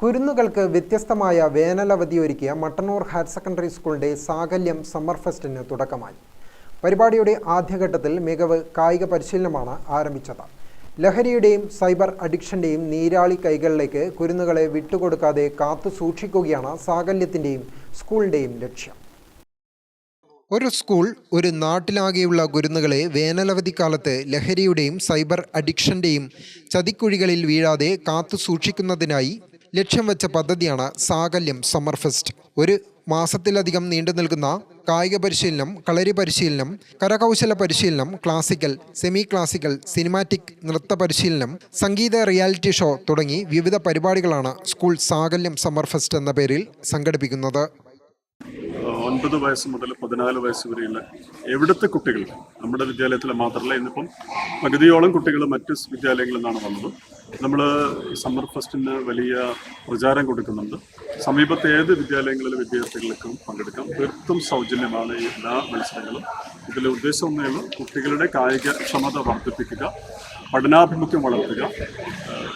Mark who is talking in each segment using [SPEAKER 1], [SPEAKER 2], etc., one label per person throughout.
[SPEAKER 1] കുരുന്നുകൾക്ക് വ്യത്യസ്തമായ വേനലവധി ഒരുക്കിയ Mattannur higher secondary സ്കൂളിന്റെ സാകല്യം സമ്മർ ഫെസ്റ്റിന് തുടക്കമായി. പരിപാടിയുടെ ആദ്യഘട്ടത്തിൽ മികവ് കായിക പരിശീലനമാണ് ആരംഭിച്ചത്. ലഹരിയുടെയും സൈബർ അഡിക്ഷന്റെയും നീരാളി കൈകളിലേക്ക് കുരുന്നുകളെ വിട്ടുകൊടുക്കാതെ കാത്തു സൂക്ഷിക്കുകയാണ് സാകല്യത്തിന്റെയും സ്കൂളിന്റെയും ലക്ഷ്യം. ഒരു സ്കൂൾ ഒരു നാട്ടിലാകെയുള്ള കുരുന്നുകളെ വേനലവധി വേനലവധിക്കാലത്ത് ലഹരിയുടെയും സൈബർ അഡിക്ഷന്റെയും ചതിക്കുഴികളിൽ വീഴാതെ കാത്തു സൂക്ഷിക്കുന്നതിനായി ലക്ഷ്യം വെച്ച പദ്ധതിയാണ് സാകല്യം സമ്മർ ഫെസ്റ്റ് ഒരു മാസത്തിലധികം നീണ്ടു നിൽക്കുന്ന കായിക പരിശീലനം കളരി പരിശീലനം കരകൗശല പരിശീലനം ക്ലാസിക്കൽ സെമി ക്ലാസിക്കൽ സിനിമാറ്റിക് നൃത്ത പരിശീലനം സംഗീത റിയാലിറ്റി ഷോ തുടങ്ങി വിവിധ പരിപാടികളാണ് സ്കൂൾ സാകല്യം സമ്മർ ഫെസ്റ്റ് എന്ന പേരിൽ സംഘടിപ്പിക്കുന്നത്.
[SPEAKER 2] ഒൻപത് വയസ്സ് മുതൽ പതിനാല് വയസ്സ് വരെയുള്ള എവിടുത്തെ കുട്ടികൾ? നമ്മുടെ വിദ്യാലയത്തിൽ മാത്രമല്ല ഇന്നിപ്പം പകുതിയോളം കുട്ടികൾ മറ്റ് വിദ്യാലയങ്ങളിൽ നിന്നാണ് വന്നത്. നമ്മൾ സമ്മർ ഫെസ്റ്റിന് വലിയ പ്രചാരം കൊടുക്കുന്നുണ്ട്. സമീപത്തെ ഏത് വിദ്യാലയങ്ങളിലെ വിദ്യാർത്ഥികൾക്കും പങ്കെടുക്കാം. തീർത്തും സൗജന്യമാണ് എല്ലാ മത്സരങ്ങളും. ഇതിലെ ഉദ്ദേശം ഒന്നേ കുട്ടികളുടെ കായിക ക്ഷമത വർദ്ധിപ്പിക്കുക. പഠനാഭിമുഖ്യം വളർത്തുക.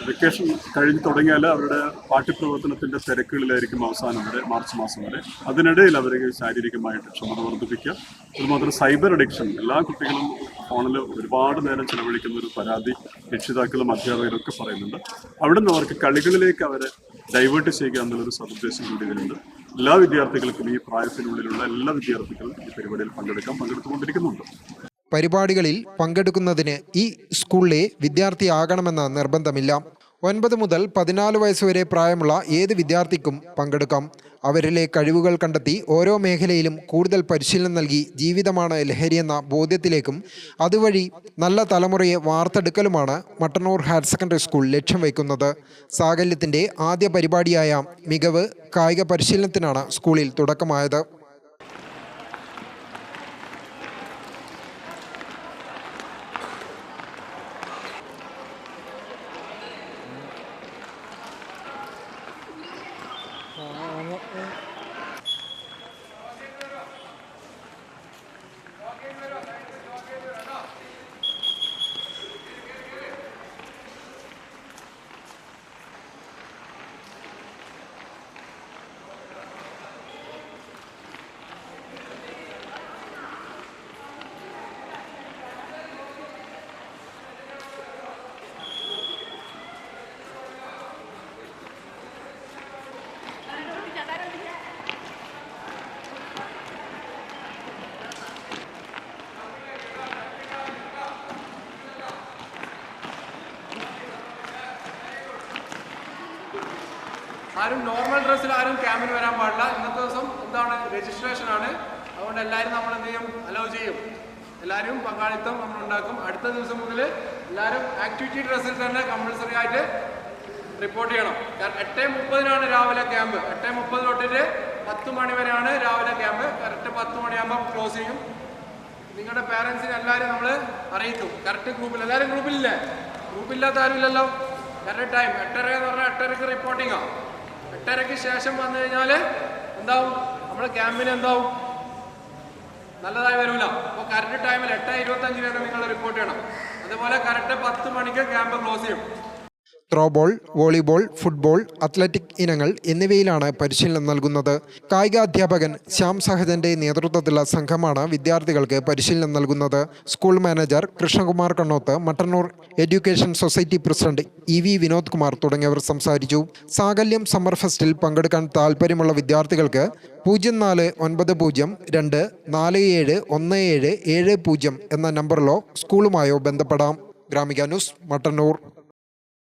[SPEAKER 2] വെക്കേഷൻ കഴിഞ്ഞ് തുടങ്ങിയാൽ അവരുടെ പാഠ്യപ്രവർത്തനത്തിന്റെ തിരക്കുകളിലായിരിക്കും അവസാനം വരെ മാർച്ച് മാസം വരെ. അതിനിടയിൽ അവരെ ശാരീരികമായിട്ട് ക്ഷമത വർദ്ധിപ്പിക്കുക. അതുമാത്രം സൈബർ അഡിക്ഷൻ എല്ലാ കുട്ടികളും ഫോണിൽ ഒരുപാട് നേരം ചെലവഴിക്കുന്ന ഒരു പരാതി രക്ഷിതാക്കളും അധ്യാപകരും ഒക്കെ പറയുന്നുണ്ട്. അവിടെ നിന്ന് അവർക്ക് കളികളിലേക്ക് അവരെ ഡൈവേർട്ട് ചെയ്യുക എന്നുള്ളൊരു സദുദ്ദേശം കൂടി ഇതിലുണ്ട്. എല്ലാ വിദ്യാർത്ഥികൾക്കും ഈ പ്രായത്തിനുള്ളിലുള്ള എല്ലാ വിദ്യാർത്ഥികളും ഈ പരിപാടിയിൽ പങ്കെടുക്കാൻ പങ്കെടുത്തുകൊണ്ടിരിക്കുന്നുണ്ട്.
[SPEAKER 1] പരിപാടികളിൽ പങ്കെടുക്കുന്നതിന് ഈ സ്കൂളിലെ വിദ്യാർത്ഥിയാകണമെന്ന നിർബന്ധമില്ല. ഒൻപത് മുതൽ പതിനാല് വയസ്സുവരെ പ്രായമുള്ള ഏത് വിദ്യാർത്ഥിക്കും പങ്കെടുക്കാം. അവരിലെ കഴിവുകൾ കണ്ടെത്തി ഓരോ മേഖലയിലും കൂടുതൽ പരിശീലനം നൽകി ജീവിതമാണ് ലഹരിയെന്ന ബോധ്യത്തിലേക്കും അതുവഴി നല്ല തലമുറയെ വാർത്തെടുക്കലുമാണ് മട്ടന്നൂർ ഹയർ സെക്കൻഡറി സ്കൂൾ ലക്ഷ്യം വയ്ക്കുന്നത്. സാകല്യത്തിന്റെ ആദ്യ പരിപാടിയായ മികവ് കായിക പരിശീലനത്തിനാണ് സ്കൂളിൽ തുടക്കമായത്. Okay.
[SPEAKER 3] ആരും നോർമൽ ഡ്രസ്സിൽ ആരും ക്യാമ്പിന് വരാൻ പാടില്ല. ഇന്നത്തെ ദിവസം എന്താണ് രജിസ്ട്രേഷൻ ആണ്. അതുകൊണ്ട് എല്ലാവരും നമ്മൾ എന്ത് ചെയ്യും? അലോ ചെയ്യും. എല്ലാവരും പങ്കാളിത്തം നമ്മൾ ഉണ്ടാക്കും. അടുത്ത ദിവസം മുതൽ എല്ലാവരും ആക്ടിവിറ്റി ഡ്രസ്സിൽ തന്നെ കമ്പൾസറി ആയിട്ട് റിപ്പോർട്ട് ചെയ്യണം. കാരണം എട്ട് മുപ്പതിനാണ് രാവിലെ ക്യാമ്പ് എട്ട് മുപ്പത് തൊട്ടിട്ട് പത്ത് മണി വരെയാണ് രാവിലെ ക്യാമ്പ് കറക്റ്റ് പത്ത് മണിയാകുമ്പോൾ ക്ലോസ് ചെയ്യും. നിങ്ങളുടെ പാരൻസിനെ എല്ലാവരും നമ്മൾ അറിയിക്കും. കറക്റ്റ് ഗ്രൂപ്പിൽ എല്ലാവരും ഗ്രൂപ്പിലില്ലേ ഗ്രൂപ്പില്ലാത്ത ആരുമില്ലല്ലോ കറക്റ്റ് ടൈം എട്ടര എന്ന് പറഞ്ഞാൽ എട്ടരക്ക് റിപ്പോർട്ടിങ്ങാണ് എട്ടരയ്ക്ക് ശേഷം വന്നു കഴിഞ്ഞാൽ എന്താവും? നമ്മുടെ ക്യാമ്പിന് എന്താവും? നല്ലതായി വരില്ല അപ്പോൾ കറക്റ്റ് ടൈമിൽ എട്ട് ഇരുപത്തഞ്ച് വരെ നിങ്ങൾ റിപ്പോർട്ട് ചെയ്യണം. അതുപോലെ കറക്റ്റ് പത്ത് മണിക്ക് ക്യാമ്പ് ക്ലോസ് ചെയ്യും.
[SPEAKER 1] ത്രോബോൾ വോളിബോൾ ഫുട്ബോൾ അത്ലറ്റിക് ഇനങ്ങൾ എന്നിവയിലാണ് പരിശീലനം നൽകുന്നത്. കായിക അധ്യാപകൻ ശ്യാം സഹജന്റെ നേതൃത്വത്തിലുള്ള സംഘമാണ് വിദ്യാർത്ഥികൾക്ക് പരിശീലനം നൽകുന്നത്. School manager Krishnakumar Kannoth Mattannur education society president E V Vinod Kumar തുടങ്ങിയവർ സംസാരിച്ചു. സാകല്യം സമ്മർ ഫെസ്റ്റിൽ പങ്കെടുക്കാൻ താൽപ്പര്യമുള്ള വിദ്യാർത്ഥികൾക്ക് പൂജ്യം നാല് ഒൻപത് പൂജ്യം രണ്ട് നാല് ഏഴ് ഒന്ന് ഏഴ് ഏഴ് പൂജ്യം എന്ന നമ്പറിലോ സ്കൂളുമായോ ബന്ധപ്പെടാം. ഗ്രാമിക ന്യൂസ് മട്ടന്നൂർ.